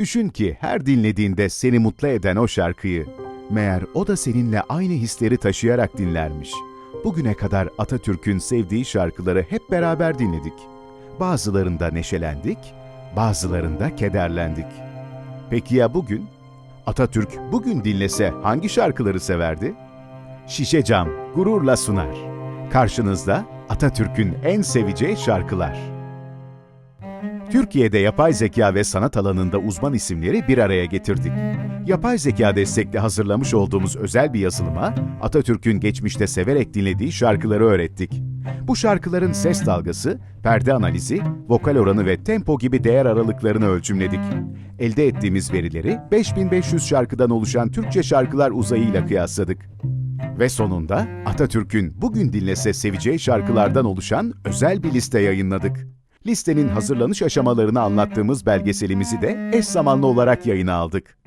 Düşün ki her dinlediğinde seni mutlu eden o şarkıyı, meğer o da seninle aynı hisleri taşıyarak dinlermiş. Bugüne kadar Atatürk'ün sevdiği şarkıları hep beraber dinledik. Bazılarında neşelendik, bazılarında kederlendik. Peki ya bugün? Atatürk bugün dinlese hangi şarkıları severdi? Şişe Cam gururla sunar. Karşınızda Atatürk'ün en seveceği şarkılar. Türkiye'de yapay zeka ve sanat alanında uzman isimleri bir araya getirdik. Yapay zeka destekli hazırlamış olduğumuz özel bir yazılıma Atatürk'ün geçmişte severek dinlediği şarkıları öğrettik. Bu şarkıların ses dalgası, perde analizi, vokal oranı ve tempo gibi değer aralıklarını ölçümledik. Elde ettiğimiz verileri 5500 şarkıdan oluşan Türkçe şarkılar uzayıyla kıyasladık. Ve sonunda Atatürk'ün bugün dinlese seveceği şarkılardan oluşan özel bir liste yayınladık. Listenin hazırlanış aşamalarını anlattığımız belgeselimizi de eş zamanlı olarak yayına aldık.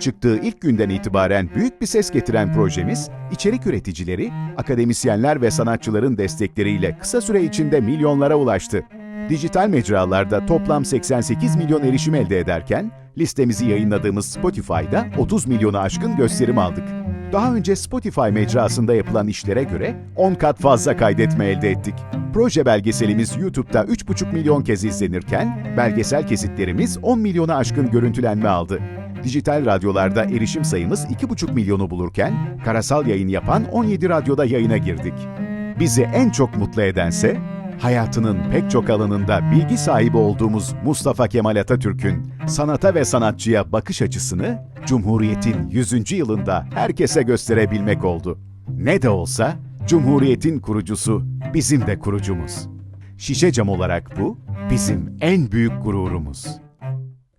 Çıktığı ilk günden itibaren büyük bir ses getiren projemiz, içerik üreticileri, akademisyenler ve sanatçıların destekleriyle kısa süre içinde milyonlara ulaştı. Dijital mecralarda toplam 88 milyon erişim elde ederken, listemizi yayınladığımız Spotify'da 30 milyonu aşkın gösterim aldık. Daha önce Spotify mecrasında yapılan işlere göre 10 kat fazla kaydetme elde ettik. Proje belgeselimiz YouTube'da 3,5 milyon kez izlenirken, belgesel kesitlerimiz 10 milyona aşkın görüntülenme aldı. Dijital radyolarda erişim sayımız 2,5 milyonu bulurken, karasal yayın yapan 17 radyoda yayına girdik. Bizi en çok mutlu edense, hayatının pek çok alanında bilgi sahibi olduğumuz Mustafa Kemal Atatürk'ün sanata ve sanatçıya bakış açısını Cumhuriyet'in 100. yılında herkese gösterebilmek oldu. Ne de olsa Cumhuriyet'in kurucusu bizim de kurucumuz. Şişe cam olarak bu bizim en büyük gururumuz.